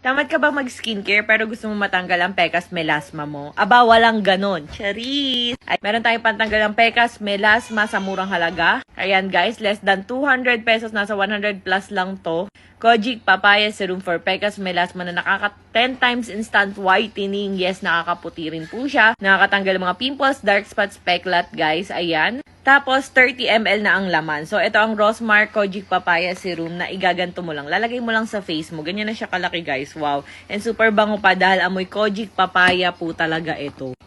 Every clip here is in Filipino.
Tamad ka ba mag-skincare pero gusto mo matanggal ang pekas melasma mo? Aba, walang ganon. Charis! Ay, meron tayong pantanggal ng pekas melasma sa murang halaga. Ayan guys, less than 200 pesos. Nasa 100 plus lang to. Kojic Papaya Serum for Pekas Melasma na nakaka 10 times instant whitening. Yes, nakakaputi rin po siya. Nakakatanggal ng mga pimples, dark spots, peklat, guys. Ayan. Tapos, 30 ml na ang laman. So, ito ang Rosmar Kojic Papaya Serum na igaganto mo lang. Lalagay mo lang sa face mo. Ganyan na siya kalaki, guys. Wow. And super bango pa dahil amoy Kojic Papaya po talaga ito.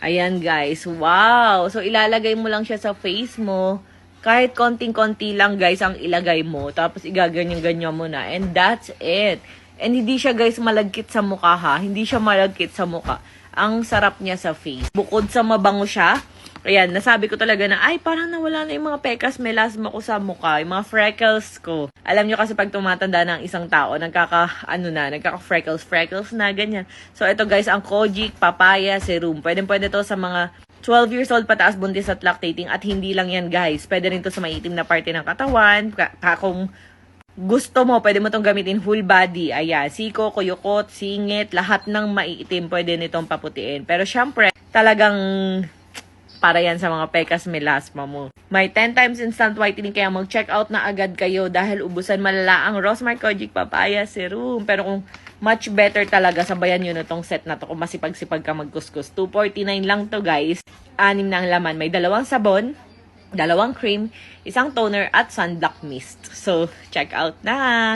Ayan, guys. Wow. So, ilalagay mo lang siya sa face mo. Kahit konting-konti lang, guys, ang ilagay mo. Tapos, igaganyan-ganyan mo na. And that's it. And hindi siya, guys, malagkit sa mukha, ha? Hindi siya malagkit sa mukha. Ang sarap niya sa face. Bukod sa mabango siya, Ayan, nasabi ko talaga na, ay, parang nawala na yung mga pekas melasma ko sa mukha, yung mga freckles ko. Alam nyo kasi pag tumatanda ng isang tao, nagkaka, ano na, nagkaka-freckles, freckles na, ganyan. So, ito guys, ang Kojic Papaya Serum. Pwede pwede to sa mga 12 years old pataas buntis at lactating at hindi lang yan guys. Pwede rin to sa maitim na parte ng katawan. Ka, kung gusto mo, pwede mo tong gamitin full body. Ayan, siko, kuyukot, singit, lahat ng maiitim pwede nitong paputiin. Pero syempre, talagang para yan sa mga pekas melasma mo. May 10 times instant whitening kaya mag-check out na agad kayo dahil ubusan malala ang Rosmar Kojic Papaya Serum. Pero kung much better talaga, sabayan nyo na tong set na to kung masipag-sipag ka magkuskus. 249 lang to guys. Anim na ang laman. May dalawang sabon, dalawang cream, isang toner at sunblock mist. So, check out na!